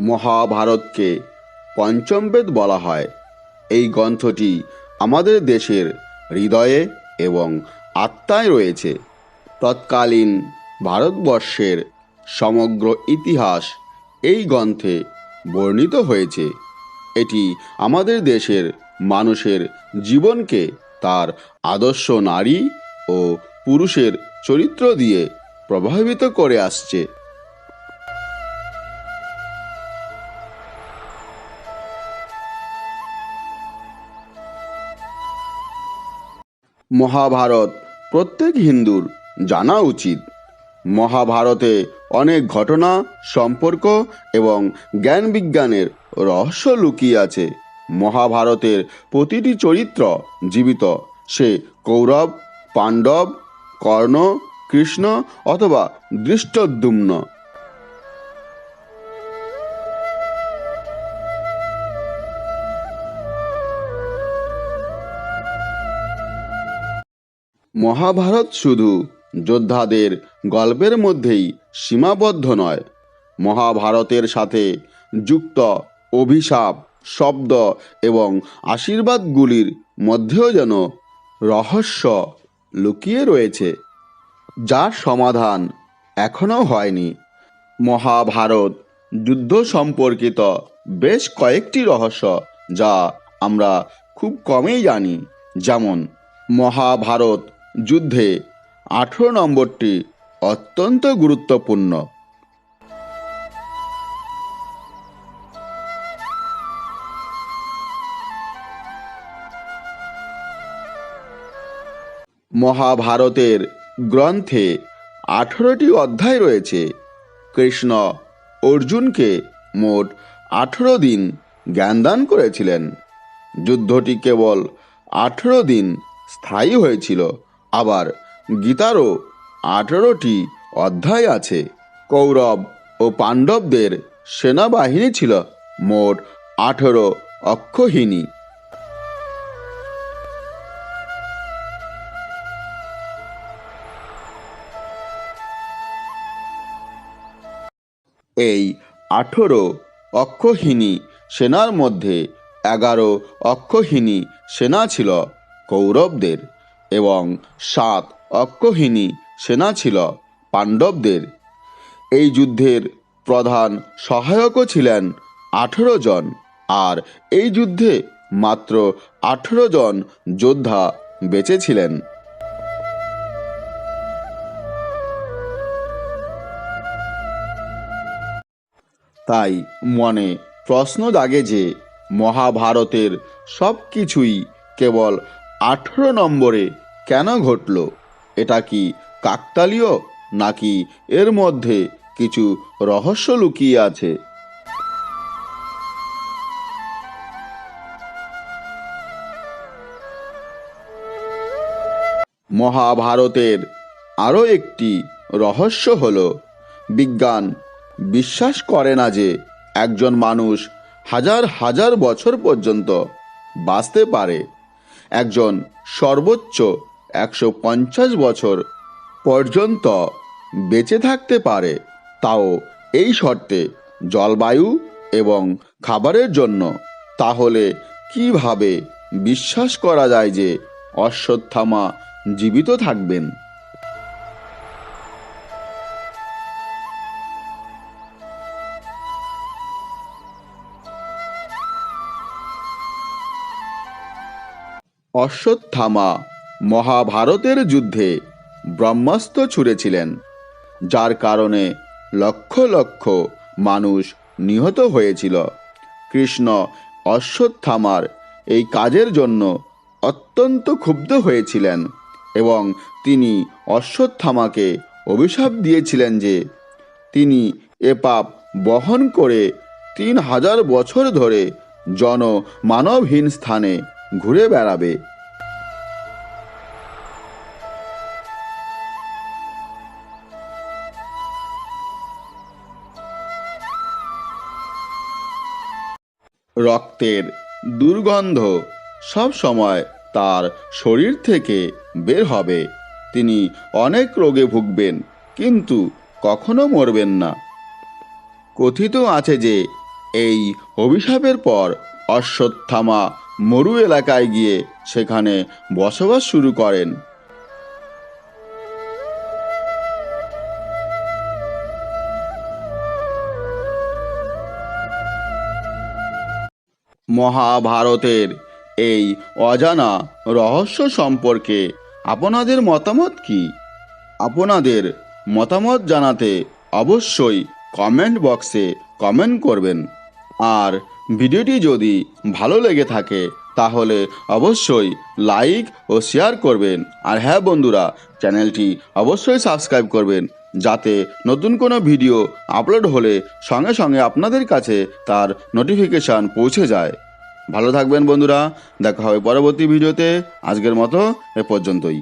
মহাভারতকে পঞ্চম বেদ বলা হয়। এই গ্রন্থটি আমাদের দেশের হৃদয়ে এবং আত্মায় রয়েছে। তৎকালীন ভারতবর্ষের সমগ্র ইতিহাস এই গ্রন্থে বর্ণিত হয়েছে। এটি আমাদের দেশের মানুষের জীবনকে তার আদর্শ নারী ও পুরুষের চরিত্র দিয়ে প্রভাবিত করে আসছে। মহাভারত, প্রত্যেক হিন্দুর জানা উচিত। মহাভারতে অনেক ঘটনা, সম্পর্ক এবং জ্ঞান বিজ্ঞানের রহস্য লুকিয়ে আছে। মহাভারতের প্রতিটি চরিত্র জীবিত। সে কৌরব, পাণ্ডব, কর্ণ, কৃষ্ণ অথবা দৃষ্টদ্যুম্ন মহাভারত শুধু যোদ্ধাদের গল্পের মধ্যেই সীমাবদ্ধ নয়। মহাভারতের সাথে যুক্ত অভিশাপ, শব্দ এবং আশীর্বাদগুলির মধ্যেও যেন রহস্য লুকিয়ে রয়েছে, যার সমাধান এখনও হয়নি। মহাভারত যুদ্ধ সম্পর্কিত বেশ কয়েকটি রহস্য যা আমরা খুব কমই জানি। যেমন, মহাভারত যুদ্ধে আঠেরো নম্বরটি অত্যন্ত গুরুত্বপূর্ণ। মহাভারতের গ্রন্থে আঠেরোটি অধ্যায় রয়েছে। কৃষ্ণ অর্জুনকে মোট আঠেরো দিন জ্ঞানদান করেছিলেন। যুদ্ধটি কেবল আঠেরো দিন স্থায়ী হয়েছিল। আবার গীতারও আঠেরোটি অধ্যায় আছে। কৌরব ও পাণ্ডবদের সেনাবাহিনী ছিল মোট আঠেরো অক্ষহীনী। এই আঠেরো অক্ষহীনী সেনার মধ্যে এগারো অক্ষহীনী সেনা ছিল কৌরবদের। এবং সাত অক্ষহীনী সেনা ছিল পাণ্ডবদের। এই যুদ্ধের প্রধান সহায়কও ছিলেন আঠেরো জন আর এই যুদ্ধে মাত্র আঠেরো জন যোদ্ধা বেঁচে ছিলেন। তাই মনে প্রশ্ন জাগে যে মহাভারতের সব কিছুই কেবল আঠেরো নম্বরে কেন ঘটল? এটা কি কাকতালীয় নাকি এর মধ্যে কিছু রহস্য লুকিয়ে আছে? মহাভারতের আরও একটি রহস্য হল, বিজ্ঞান বিশ্বাস করে না যে একজন মানুষ হাজার হাজার বছর পর্যন্ত বাঁচতে পারে। একজন সর্বোচ্চ একশো পঞ্চাশ বছর পর্যন্ত বেঁচে থাকতে পারে। তাও এই শর্তে জলবায়ু এবং খাবারের জন্য। তাহলে কীভাবে বিশ্বাস করা যায় যে অশ্বত্থামা জীবিত থাকবেন? অশ্বত্থামা মহাভারতের যুদ্ধে ব্রহ্মাস্ত্র ছুঁড়েছিলেন, যার কারণে লক্ষ লক্ষ মানুষ নিহত হয়েছিল। কৃষ্ণ অশ্বত্থামার এই কাজের জন্য অত্যন্ত ক্ষুব্ধ হয়েছিলেন এবং তিনি অশ্বত্থামাকে অভিশাপ দিয়েছিলেন যে তিনি এ পাপ বহন করে তিন হাজার বছর ধরে জন মানবহীন স্থানে ঘুরে বেড়াবে। রক্তের দুর্গন্ধ সব সময় তার শরীর থেকে বের হবে। তিনি অনেক রোগে ভুগবেন, কিন্তু কখনো মরবেন না। কথিত আছে যে, এই অভিশাপের পর অশ্বত্থামা মরু এলাকায় গিয়ে সেখানে বসবাস শুরু করেন। মহাভারতের এই অজানা রহস্য সম্পর্কে আপনাদের মতামত কি? আপনাদের মতামত জানাতে অবশ্যই কমেন্ট বক্সে কমেন্ট করবেন। আর ভিডিওটি যদি ভালো লেগে থাকে, তাহলে অবশ্যই লাইক ও শেয়ার করবেন। আর হ্যাঁ বন্ধুরা, চ্যানেলটি অবশ্যই সাবস্ক্রাইব করবেন, যাতে নতুন কোনো ভিডিও আপলোড হলে সঙ্গে সঙ্গে আপনাদের কাছে তার নোটিফিকেশান পৌঁছে যায়। ভালো থাকবেন বন্ধুরা, দেখা হবে পরবর্তী ভিডিওতে। আজকের মতো এ পর্যন্তই।